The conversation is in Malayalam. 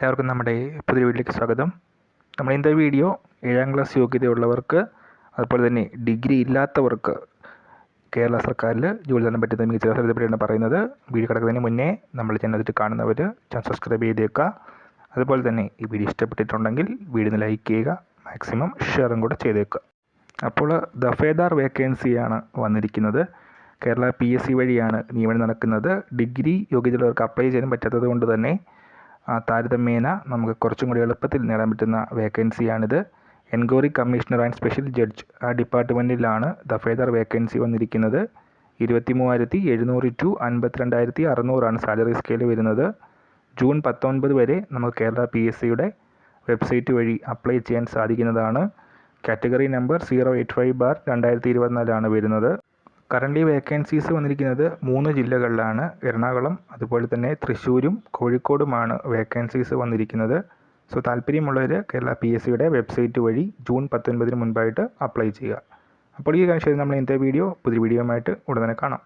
എല്ലാവർക്കും നമ്മുടെ പുതിയ വീട്ടിലേക്ക് സ്വാഗതം. നമ്മൾ ഇന്നത്തെ വീഡിയോ ഏഴാം ക്ലാസ് യോഗ്യതയുള്ളവർക്ക് അതുപോലെ തന്നെ ഡിഗ്രി ഇല്ലാത്തവർക്ക് കേരള സർക്കാരിൽ ജോലി തരാൻ പറ്റുന്ന മികച്ച പറ്റിയാണ് പറയുന്നത്. വീഡിയോ കിടക്കുന്നതിന് മുന്നേ നമ്മൾ ചെന്നതിട്ട് കാണുന്നവർ ചാനൽ സബ്സ്ക്രൈബ് ചെയ്തേക്കുക. അതുപോലെ തന്നെ ഈ വീഡിയോ ഇഷ്ടപ്പെട്ടിട്ടുണ്ടെങ്കിൽ വീഡിയോ ലൈക്ക് ചെയ്യുക മാക്സിമം ഷെയറും കൂടെ ചെയ്തേക്കുക. അപ്പോൾ ദഫേദാർ വേക്കൻസിയാണ് വന്നിരിക്കുന്നത്. കേരള പി എസ് സി വഴിയാണ് നിയമനം നടക്കുന്നത്. ഡിഗ്രി യോഗ്യതയുള്ളവർക്ക് അപ്ലൈ ചെയ്യാൻ പറ്റാത്തത് കൊണ്ട് തന്നെ താരതമ്യേന നമുക്ക് കുറച്ചും കൂടി എളുപ്പത്തിൽ നേടാൻ പറ്റുന്ന വേക്കൻസിയാണിത് enquiry commissioner and special judge ആ ഡിപ്പാർട്ട്മെന്റിലാണ് ഫെദർ വേക്കൻസി വന്നിരിക്കുന്നത്. ഇരുപത്തി മൂവായിരത്തി എഴുന്നൂറ് ടു അൻപത്തിരണ്ടായിരത്തി അറുന്നൂറാണ് സാലറി സ്കെയിൽ വരുന്നത്. ജൂൺ പത്തൊൻപത് വരെ നമുക്ക് കേരള പി എസ് സിയുടെ വെബ്സൈറ്റ് വഴി അപ്ലൈ ചെയ്യാൻ സാധിക്കുന്നതാണ്. Category number zero eight five bar രണ്ടായിരത്തി ഇരുപത്തിനാലാണ് വരുന്നത്. കറന്റ് വേക്കൻസീസ് വന്നിരിക്കുന്നത് മൂന്ന് ജില്ലകളിലാണ്. എറണാകുളം അതുപോലെ തന്നെ തൃശ്ശൂരും കോഴിക്കോടുമാണ് വേക്കൻസീസ് വന്നിരിക്കുന്നത്. സോ താല്പര്യമുള്ളവർ കേരള പി എസ് സിയുടെ വെബ്സൈറ്റ് വഴി ജൂൺ പത്തൊൻപതിന് മുൻപായിട്ട് അപ്ലൈ ചെയ്യുക. അപ്പോൾ ഈ കാഴ്ചയിൽ നമ്മൾ ഇന്നത്തെ വീഡിയോ പുതിയ വീഡിയോയുമായിട്ട് ഉടനെ കാണാം.